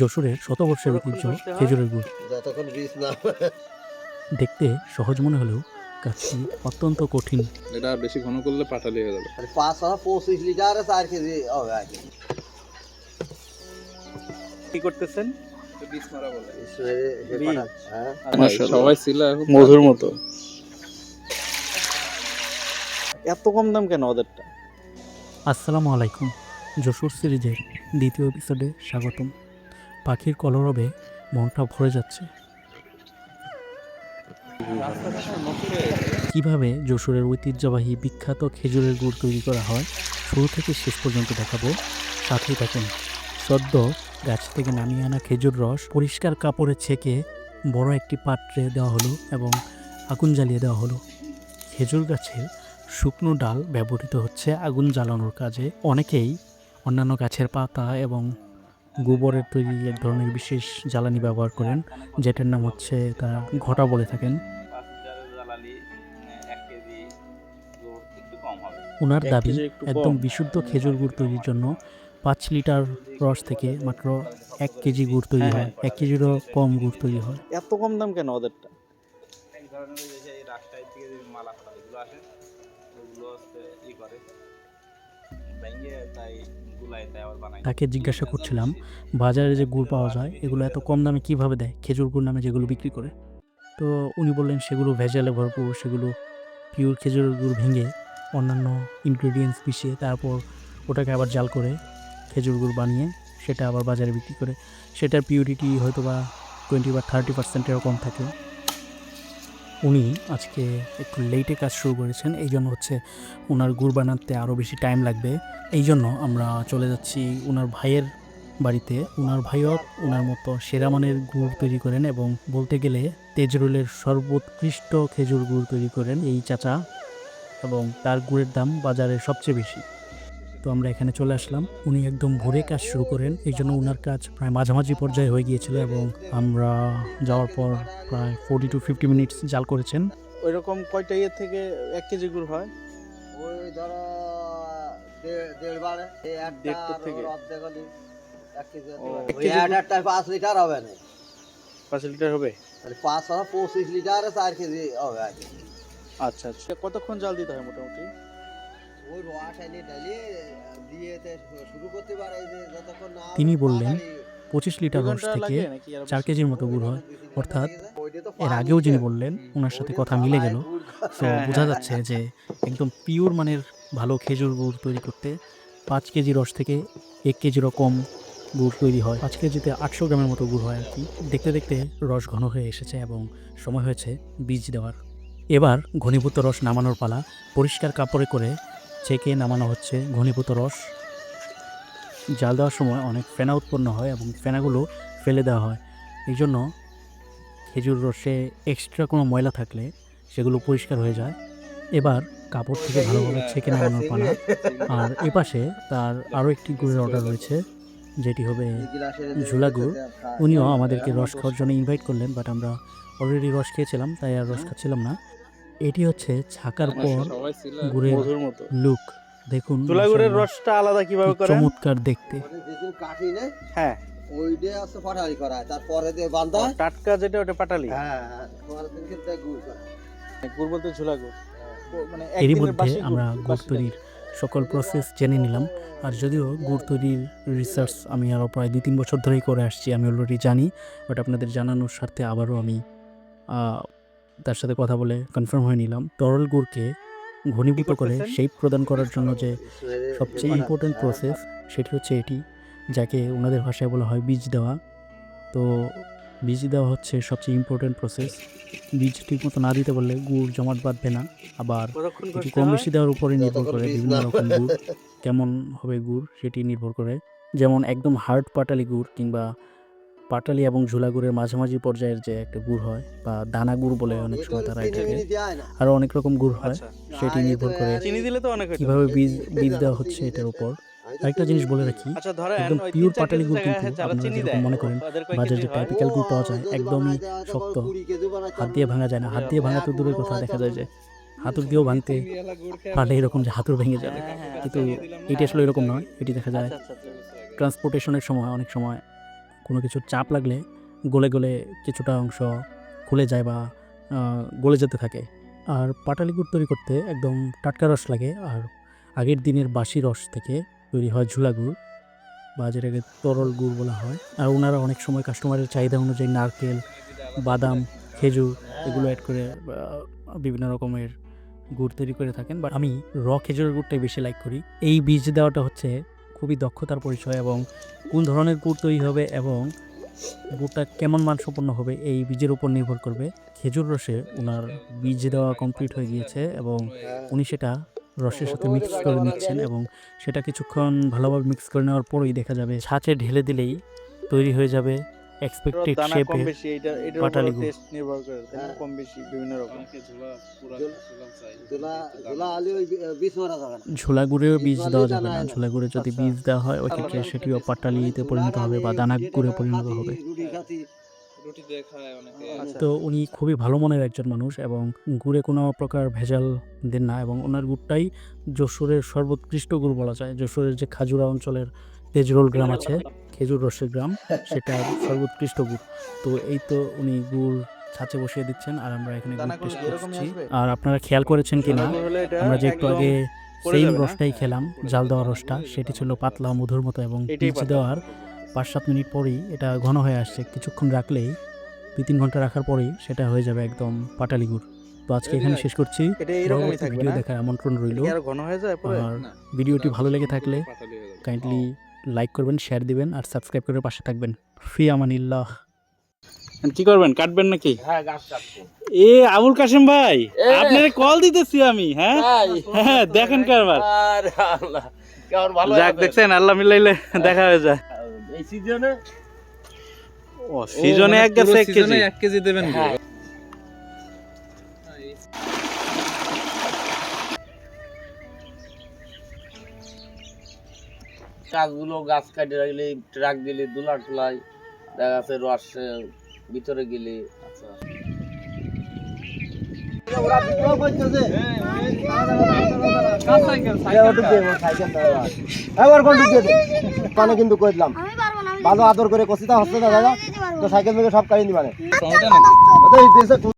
যশোরের শতবর্ষের ঐতিহ্য খেজুরের গুড়। যতক্ষণ বীজ না দেখতে সহজ মনে হলেও কাজটি অত্যন্ত কঠিন। এটা বেশি ঘন করলে পাটালি হয়ে যাবে। পাঁচ পঁচিশ লিটার চার কেজি হবে আর কি করতেছেন? হ্যাঁ। মাশাআল্লাহ। সবাই ছিল মধুর মতো। এত কম দাম কেন ওদেরটা? আসসালামু আলাইকুম যশোর সিরিজের দ্বিতীয় এপিসোডে স্বাগতম। পাখির কলরবে মনটা ভরে যাচ্ছে। কীভাবে যশোরের ঐতিহ্যবাহী বিখ্যাত খেজুরের গুড় তৈরি করা হয়, শুরু থেকে শেষ পর্যন্ত দেখাবো। সাথেই থাকুন। সদ্য গাছ থেকে নামিয়ে আনা খেজুর রস পরিষ্কার কাপড়ে ছেঁকে বড় একটি পাত্রে দেওয়া হলো এবং আগুন জ্বালিয়ে দেওয়া হলো। খেজুর গাছের শুকনো ডাল ব্যবহৃত হচ্ছে আগুন জ্বালানোর কাজে। অনেকেই অন্যান্য গাছের পাতা এবং গোবরের তৈরি এক ধরনের বিশেষ জ্বালানি ব্যবহার করেন যেটার নাম হচ্ছে তারা ঘটা বলে থাকেন। ওনার দাবি একদম বিশুদ্ধ খেজুর গুড় তৈরির জন্য পাঁচ লিটার রস থেকে মাত্র এক কেজি গুড় তৈরি হ্যাঁ, হয় এক কেজিরও কম গুড় তৈরি হয়। এত কম দাম কেন ওদেরটা? মালা ফালা আসে ওগুলো করে। তাই তাকে জিজ্ঞাসা করছিলাম বাজারে যে গুড় পাওয়া যায় এগুলো এত কম দামে কীভাবে দেয়? খেজুর গুড় নামে যেগুলো বিক্রি করে। তো উনি বললেন সেগুলো ভেজালে ভরপুর সেগুলো পিওর খেজুরের গুড় ভেঙে অন্যান্য ইনগ্রেডিয়েন্টস মিশিয়ে তারপর ওটাকে আবার জাল করে খেজুর গুড় বানিয়ে সেটা আবার বাজারে বিক্রি করে। সেটার পিউরিটি হয়তো বা টোয়েন্টি বা থার্টি পার্সেন্ট এরকম থাকে। উনি আজকে একটু লেটে কাজ শুরু করেছেন এই জন্য হচ্ছে ওনার গুড় বানাতে আরও বেশি টাইম লাগবে। এই জন্য আমরা চলে যাচ্ছি ওনার ভাইয়ের বাড়িতে। ওনার ভাইও ওনার মতো সেরা মানের গুড় তৈরি করেন এবং বলতে গেলে তেজরুলের সর্বোৎকৃষ্ট খেজুর গুড় তৈরি করেন এই চাচা এবং তার গুড়ের দাম বাজারে সবচেয়ে বেশি। তো আমরা এখানে চলে আসলাম। উনি একদম ভোরে কাজ শুরু করেন এই জন্য ওনার কাজ প্রায় মাঝামাঝি পর্যায়ে হয়ে গিয়েছিল এবং আমরা যাওয়ার পর প্রায় ফোর্টি টু ফিফটি মিনিটস জাল করেছেন। ওই রকম কয়টা ইয়ে থেকে এক কেজি গুড় হয়? ওই ধরো দেড়- বারে। থেকে? পাঁচ লিটার হবে না। পাঁচ লিটার হবে? পাঁচ পঁচিশ লিটার চার কেজি হবে আর আচ্ছা আচ্ছা। কতক্ষণ জাল দিতে হয় মোটামুটি? তিনি বললেন, পঁচিশ লিটার রস থেকে চার কেজির মতো গুড় হয়। অর্থাৎ এর আগেও যিনি বললেন ওনার সাথে কথা মিলে গেল। তো বোঝা যাচ্ছে যে একদম পিওর মানের ভালো খেজুর গুড় তৈরি করতে পাঁচ কেজি রস থেকে এক কেজিরও কম গুড় তৈরি হয়। পাঁচ কেজিতে আটশো গ্রামের মতো গুড় হয় আর কি। দেখতে দেখতে রস ঘন হয়ে এসেছে এবং সময় হয়েছে বীজ দেওয়ার। এবার ঘনীভূত রস নামানোর পালা পরিষ্কার কাপড়ে করে ছেঁকে নামানো হচ্ছে ঘনীভূত রস। জাল দেওয়ার সময় অনেক ফেনা উৎপন্ন হয় এবং ফেনাগুলো ফেলে দেওয়া হয়। এই জন্য খেজুর রসে এক্সট্রা কোনো ময়লা থাকলে সেগুলো পরিষ্কার হয়ে যায়। এবার কাপড় থেকে ভালোভাবে ছেঁকে নামানোর পানা আর এপাশে তার আরও একটি গুড়ের অর্ডার রয়েছে, যেটি হবে ঝুলা গুড়। উনিও আমাদেরকে রস খাওয়ার জন্য ইনভাইট করলেন বাট আমরা অলরেডি রস খেয়েছিলাম, তাই আর রস খাচ্ছিলাম না। এটি হচ্ছে ছাকার পর গুড়ের লুক। দেখুন চুলা গুড়ের রসটা আলাদা কীভাবে কি করেন? চমৎকার দেখতে। কাটি নে হ্যাঁ। ওইটা আছে পাঠালি করা তারপরে দিয়ে বান্ধা টাটকা যেটা ওটা পাটালি? হ্যাঁ হ্যাঁ, পরের গুড় করা। গুড় বলতে ঝুলা গুড়। মানে এরই মধ্যে আমরা গুড় তৈরির সকল প্রসেস জেনে নিলাম। আর যদিও গুড় তৈরির রিসার্চ আমি আরও প্রায় দুই তিন বছর ধরেই করে আসছি আমি অলরেডি জানি। বাট আপনাদের জানানোর স্বার্থে আবারও আমি আহ, তার সাথে কথা বলে কনফার্ম হয়ে নিলাম। তরল গুড়কে ঘনীভূত করে? শেপ প্রদান করার জন্য যে সবচেয়ে ইম্পর্টেন্ট প্রসেস সেটি হচ্ছে এটি যাকে ওনাদের ভাষায় বলা হয় বীজ দেওয়া। তো বীজ দেওয়া হচ্ছে সবচেয়ে ইম্পর্টেন্ট প্রসেস বীজ ঠিক মতো না দিতে পারলে গুড় জমাট বাঁধবে না। আবার এটি কম বেশি দেওয়ার উপরে নির্ভর করে বিভিন্ন রকম গুড় কেমন হবে গুড় সেটি নির্ভর করে। যেমন একদম হার্ড পাটালি গুড় কিংবা পাটালি এবং ঝুলা গুড়ের মাঝামাঝি পর্যায়ের যে একটা গুড় হয় বা দানা গুড় বলে অনেক সময় তারা এটাকে হয়। আরও অনেক রকম গুড় হয় আচ্ছা সেটি নির্ভর করে হইতো। কীভাবে বীজ বীজ দেওয়া হচ্ছে এটার উপর আরেকটা জিনিস বলে রাখি আচ্ছা একদম পিওর পাটালি গুড় কিন্তু আপনারা যেরকম মনে করেন বাজারে যে হয়? টাইপিক্যাল গুড় পাওয়া যায় একদমই হয় শক্ত হাত দিয়ে ভাঙা যায় না হাত দিয়ে ভাঙা তো দূরের কথা দেখা যায় যে হাতুর দিয়েও ভাঙতে পারলে এরকম যে হাতুর ভেঙে যাবে হ্যাঁ, হ্যাঁ, কিন্তু আচ্ছা, এটি আসলে এরকম নয় এটি দেখা যায় আচ্ছা, আচ্ছা, আচ্ছা। ট্রান্সপোর্টেশনের সময় অনেক সময় কোনো কিছুর চাপ লাগলে গলে গলে কিছুটা অংশ খুলে যায় বা গলে যেতে থাকে। আর পাটালি গুড় তৈরি করতে একদম টাটকা রস লাগে। আর আগের দিনের বাসি রস থেকে তৈরি হয় ঝুলা গুড় বা যেটাকে তরল গুড় বলা হয়। আর ওনারা অনেক সময় কাস্টমারের চাহিদা অনুযায়ী নারকেল, বাদাম, খেজুর এগুলো অ্যাড করে বিভিন্ন রকমের গুড় তৈরি করে থাকেন। বাট আমি র খেজুরের গুড়টাই বেশি লাইক করি। এই বীজ দেওয়াটা হচ্ছে খুবই দক্ষতার পরিচয় এবং কোন ধরনের গুড় তৈরি হবে এবং গুড়টা কেমন মানসম্পন্ন হবে এই বীজের উপর নির্ভর করবে। খেজুর রসে ওনার বীজ দেওয়া কমপ্লিট হয়ে গিয়েছে এবং উনি সেটা রসের সাথে মিক্স করে নিচ্ছেন এবং সেটা কিছুক্ষণ ভালোভাবে মিক্স করে নেওয়ার পরেই দেখা যাবে, ছাঁচে ঢেলে দিলেই তৈরি হয়ে যাবে। এক্সপেক্টেড শেপে বেশি এটা এটার উপর পাটালি গুড়। টেস্ট নির্ভর করে তাই না? কম বেশি বিভিন্ন রকম। ঝোলা পুরা ঝোলা- ঝোলা চাই। ঝোলা ঝোলা আলি ওই বীজ মারা যাবে না। ঝোলা গুড়েও বীজ দেওয়া যাবে না। ঝোলা গুড়ে যদি আচ্ছা। বীজ দেওয়া হয় ওই ক্ষেত্রে সেটিও পাটালিতে পরিণত হবে বা দানা গুড়ে পরিণত হবে? রুটি খাতি রুটি দিয়ে খায় অনেকে। আচ্ছা। তো উনি খুবই ভালো মনের একজন মানুষ এবং গুড়ে কোনো প্রকার ভেজাল দেন না এবং ওনার গুড়টাই যশোরের সর্বোৎকৃষ্ট গুড় বলা যায়। যশোরের যে খাজুরা অঞ্চলের তেজরোল গ্রাম আছে খেজুর রসের গ্রাম সেটা সর্বোৎকৃষ্ট গুড়। তো এই তো উনি গুড় ছাঁচে বসিয়ে দিচ্ছেন আর আমরা এখানে গুড় টেস্ট করছি। আর আপনারা খেয়াল করেছেন হলে এটা আমরা যে একটু আগে সেম রসটাই খেলাম জাল দেওয়া রসটা সেটি ছিল পাতলা মধুর মতো এবং পাতলা। দেওয়ার পাঁচ সাত মিনিট পরেই এটা ঘন হয়ে আসছে। কিছুক্ষণ রাখলেই দুই তিন ঘণ্টা রাখার পরেই সেটা হয়ে যাবে একদম পাটালি গুড়। তো আজকে এখানে শেষ করছি। ভিডিও দেখার আমন্ত্রণ রইল কি আরও ঘন হয়ে যায় পরে? আর ভিডিওটি ভালো লেগে থাকলে কাইন্ডলি লাইক করবেন শেয়ার দিবেন আর সাবস্ক্রাইব করে পাশে থাকবেন। ফি আমানিল্লাহ। কি করবেন কাটবেন নাকি? হ্যাঁ গাছ কাটবো। এ আবুল কাশেম ভাই আপনারে কল দিতেছি আমি হ্যাঁ? হ্যাঁ দেখেন কারবার। আরে আল্লাহ কেমন ভালো যাক দেখছেন আল্লাহ মিলাইলে দেখা হয়ে যায়। এই সিজনে ও সিজনে এক গেছে এক কেজি। এক কেজি দেবেন। গাছগুলো গাছ কাটে রাখলে ট্রাক দিলে দুলা টুলাই দেখা যাচ্ছে রস ভিতরে গেলে। কিন্তু কইলাম আমি পারব না আমি ভালো আদর করে কষিতা হচ্ছে না দাদা। তো সাইকেল থেকে সব কাহিনী মানে